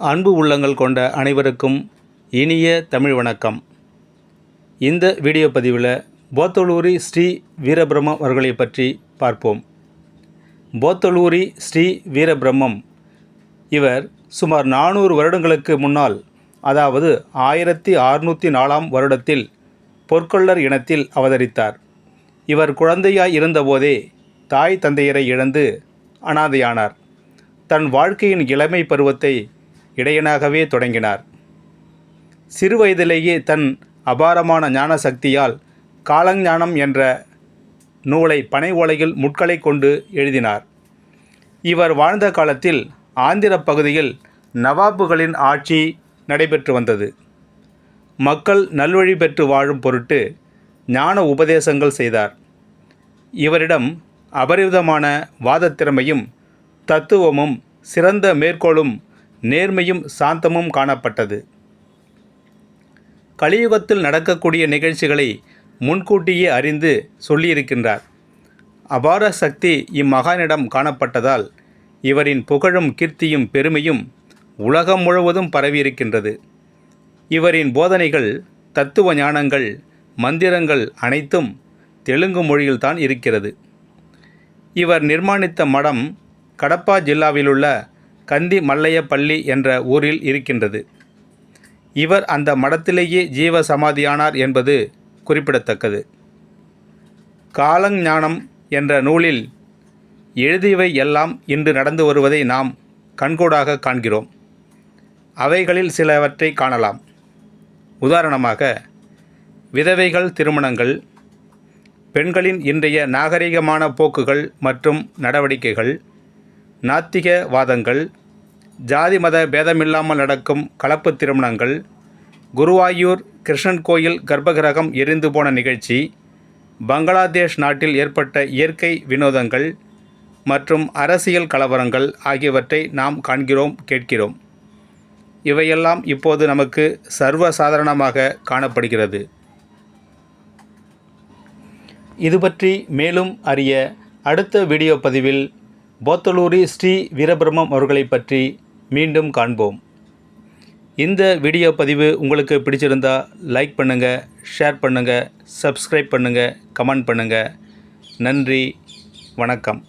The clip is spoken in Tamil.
அன்பு உள்ளங்கள் கொண்ட அனைவருக்கும் இனிய தமிழ் வணக்கம். இந்த வீடியோ பதிவில் போத்தலூரி ஸ்ரீ வீரபிரம்மம் அவர்களை பற்றி பார்ப்போம். போத்தலூரி ஸ்ரீ வீரபிரம்மம் இவர் சுமார் நானூறு வருடங்களுக்கு முன்னால் அதாவது ஆயிரத்தி அறுநூற்றி நாலாம் வருடத்தில் பொற்கொள்ளர் இனத்தில் அவதரித்தார். இவர் குழந்தையாய் இருந்தபோதே தாய் தந்தையரை இழந்து அனாதையானார். தன் வாழ்க்கையின் இளமை பருவத்தை இடையனாகவே தொடங்கினார். சிறுவயதிலேயே தன் அபாரமான ஞான சக்தியால் காலஞானம் என்ற நூலை பனை ஓலையில் முட்களை கொண்டு எழுதினார். இவர் வாழ்ந்த காலத்தில் ஆந்திர பகுதியில் நவாபுகளின் ஆட்சி நடைபெற்று வந்தது. மக்கள் நல்வழி பெற்று வாழும் பொருட்டு ஞான உபதேசங்கள் செய்தார். இவரிடம் அபரிவிதமான வாதத்திறமையும் தத்துவமும் சிறந்த மேற்கோளும் நேர்மையும் சாந்தமும் காணப்பட்டது. கலியுகத்தில் நடக்கக்கூடிய நிகழ்ச்சிகளை முன்கூட்டியே அறிந்து சொல்லியிருக்கின்றார். அபார சக்தி இம்மகானிடம் காணப்பட்டதால் இவரின் புகழும் கீர்த்தியும் பெருமையும் உலகம் முழுவதும் பரவியிருக்கின்றது. இவரின் போதனைகள் தத்துவ ஞானங்கள் மந்திரங்கள் அனைத்தும் தெலுங்கு மொழியில்தான் இருக்கிறது. இவர் நிர்மாணித்த மடம் கடப்பா ஜில்லாவிலுள்ள கந்தி மல்லைய பள்ளி என்ற ஊரில் இருக்கின்றது. இவர் அந்த மடத்திலேயே ஜீவ சமாதியானார் என்பது குறிப்பிடத்தக்கது. காலஞானம் என்ற நூலில் எழுதியவை எல்லாம் இன்று நடந்து வருவதை நாம் கண்கூடாக காண்கிறோம். அவைகளில் சிலவற்றை காணலாம். உதாரணமாக விதவைகள் திருமணங்கள் பெண்களின் இன்றைய நாகரிகமான போக்குகள் மற்றும் நடவடிக்கைகள் நாத்திக வாதங்கள் ஜாதி மத பேதமில்லாமல் நடக்கும் கலப்பு திருமணங்கள் குருவாயூர் கிருஷ்ணன் கோயில் கர்ப்பகிரகம் எரிந்து போன நிகழ்ச்சி பங்களாதேஷ் நாட்டில் ஏற்பட்ட இயற்கை வினோதங்கள் மற்றும் அரசியல் கலவரங்கள் ஆகியவற்றை நாம் காண்கிறோம் கேட்கிறோம். இவையெல்லாம் இப்போது நமக்கு சர்வசாதாரணமாக காணப்படுகிறது. இது பற்றி மேலும் அறிய அடுத்த வீடியோ பதிவில் போத்தலூரி ஸ்ரீ வீரபிரம்மம் அவர்களை பற்றி மீண்டும் காண்போம். இந்த வீடியோ பதிவு உங்களுக்கு பிடிச்சிருந்தா லைக் பண்ணுங்கள் ஷேர் பண்ணுங்கள் சப்ஸ்கிரைப் பண்ணுங்கள் கமெண்ட் பண்ணுங்கள் நன்றி வணக்கம்.